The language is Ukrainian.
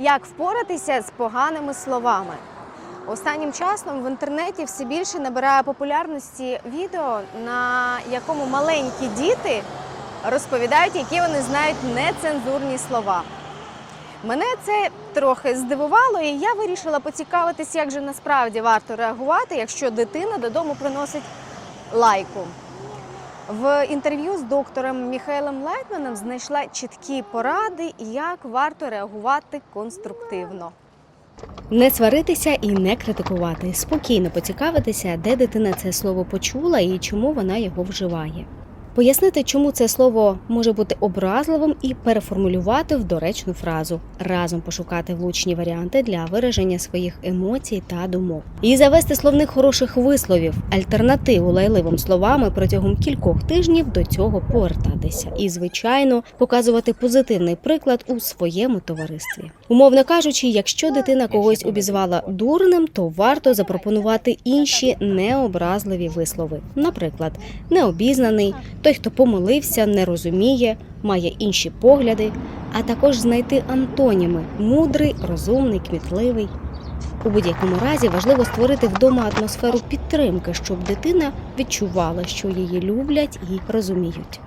Як впоратися з поганими словами? Останнім часом в інтернеті все більше набирає популярності відео, на якому маленькі діти розповідають, які вони знають нецензурні слова. Мене це трохи здивувало, і я вирішила поцікавитись, як же насправді варто реагувати, якщо дитина додому приносить лайку. В інтерв'ю з доктором Міхайлом Лайтманом знайшла чіткі поради, як варто реагувати конструктивно. Не сваритися і не критикувати, спокійно поцікавитися, де дитина це слово почула і чому вона його вживає. Пояснити, чому це слово може бути образливим, і переформулювати в доречну фразу, разом пошукати влучні варіанти для вираження своїх емоцій та думок, і завести словник хороших висловів, альтернативу лайливим словам і протягом кількох тижнів до цього повертатися, і звичайно показувати позитивний приклад у своєму товаристві. Умовно кажучи, якщо дитина когось обізвала дурним, то варто запропонувати інші необразливі вислови, наприклад, необізнаний, той, хто помилився, не розуміє, має інші погляди, а також знайти антоніми мудрий, розумний, кмітливий. У будь-якому разі важливо створити вдома атмосферу підтримки, щоб дитина відчувала, що її люблять і розуміють.